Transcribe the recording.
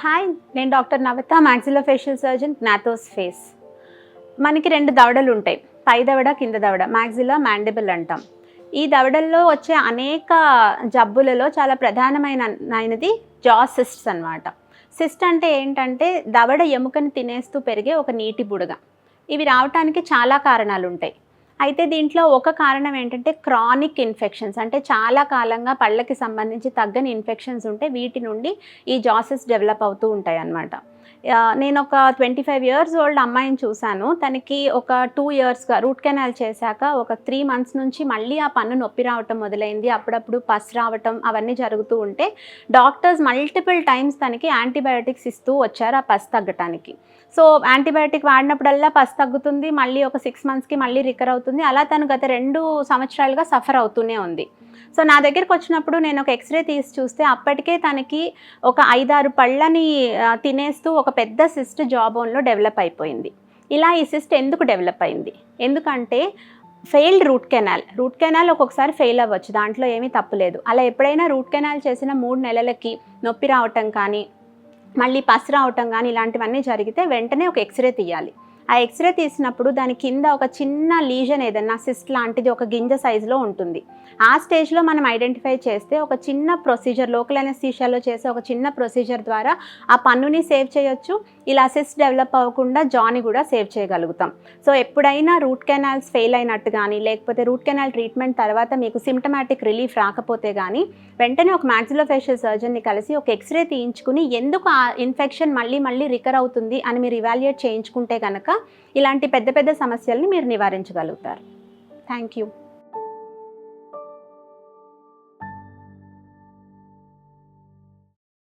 Hi నేను doctor Navata maxillo facial surgeon gnathos face మనకి రెండు దవడలు ఉంటాయి. పై దవడ కింద దవడ మ్యాక్సిలా మ్యాండిబుల్ అంటాం. ఈ దవడల్లో వచ్చే అనేక జబ్బులలో చాలా ప్రధానమైనది జా సిస్ట్స్ అన్నమాట. సిస్ట్ అంటే ఏంటంటే దవడ ఎముకని తినేస్తూ పెరిగే ఒక నీటి బుడగ. ఇవి రావటానికి చాలా కారణాలు ఉంటాయి అయితే దీంట్లో ఒక కారణం ఏంటంటే క్రానిక్ ఇన్ఫెక్షన్స్. అంటే చాలా కాలంగా పళ్ళకి సంబంధించి తగ్గని ఇన్ఫెక్షన్స్ ఉంటే వీటి నుండి ఈ జాసెస్ డెవలప్ అవుతూ ఉంటాయి అన్నమాట నేను ఒక ట్వంటీ ఫైవ్ ఇయర్స్ ఓల్డ్ అమ్మాయిని చూశాను. తనకి ఒక టూ ఇయర్స్గా రూట్ కెనాల్ చేశాక ఒక త్రీ మంత్స్ నుంచి మళ్ళీ ఆ పన్ను నొప్పి రావటం మొదలైంది. అప్పుడప్పుడు పస్ రావటం అవన్నీ జరుగుతూ ఉంటే డాక్టర్స్ మల్టిపుల్ టైమ్స్ తనకి యాంటీబయాటిక్స్ ఇస్తూ వచ్చారు ఆ పస్ తగ్గటానికి. సో యాంటీబయాటిక్ వాడినప్పుడల్లా పస్ తగ్గుతుంది. మళ్ళీ ఒక సిక్స్ మంత్స్కి మళ్ళీ రికర్ అవుతుంది. అలా తను గత రెండు సంవత్సరాలుగా సఫర్ అవుతూనే ఉంది. సో నా దగ్గరికి వచ్చినప్పుడు నేను ఒక ఎక్స్రే తీసి చూస్తే అప్పటికే తనకి ఒక ఐదారు పళ్ళని తినేస్తూ ఒక పెద్ద సిస్ట్ జాబోన్లో డెవలప్ అయిపోయింది. ఇలా ఈ సిస్ట్ ఎందుకు డెవలప్ అయింది? ఎందుకంటే failed root canal. Root canal ఒక్కొక్కసారి ఫెయిల్ అవ్వచ్చు. దాంట్లో ఏమీ తప్పులేదు అలా ఎప్పుడైనా రూట్ కెనాల్ చేసిన మూడు నెలలకి నొప్పి రావటం కానీ మళ్ళీ పసి రావటం కానీ ఇలాంటివన్నీ జరిగితే వెంటనే ఒక ఎక్స్రే తీయాలి. ఆ ఎక్స్రే తీసినప్పుడు దాని కింద ఒక చిన్న లీజన్ ఏదన్నా సిస్ట్ లాంటిది ఒక గింజ సైజులో ఉంటుంది. ఆ స్టేజ్లో మనం ఐడెంటిఫై చేస్తే ఒక చిన్న ప్రొసీజర్ లోకల్ అనెస్థీషియాలో చేసే ఒక చిన్న ప్రొసీజర్ ద్వారా ఆ పన్నుని సేవ్ చేయొచ్చు. ఇలా సిస్ట్ డెవలప్ అవ్వకుండా జాని కూడా సేవ్ చేయగలుగుతాం. సో ఎప్పుడైనా రూట్ కెనాల్స్ ఫెయిల్ అయినట్టు కానీ లేకపోతే రూట్ కెనాల్ ట్రీట్మెంట్ తర్వాత మీకు సిమ్టమాటిక్ రిలీఫ్ రాకపోతే కానీ వెంటనే ఒక మ్యాక్సిలోఫేషియల్ సర్జన్ని కలిసి ఒక ఎక్స్రే తీయించుకుని ఎందుకు ఆ ఇన్ఫెక్షన్ మళ్ళీ మళ్ళీ రికర్ అవుతుంది? అని మీరు ఇవాల్యుయేట్ చేయించుకుంటే కనుక ఇలాంటి పెద్ద పెద్ద సమస్యల్ని మీరు నివారించగలుగుతారు. Thank you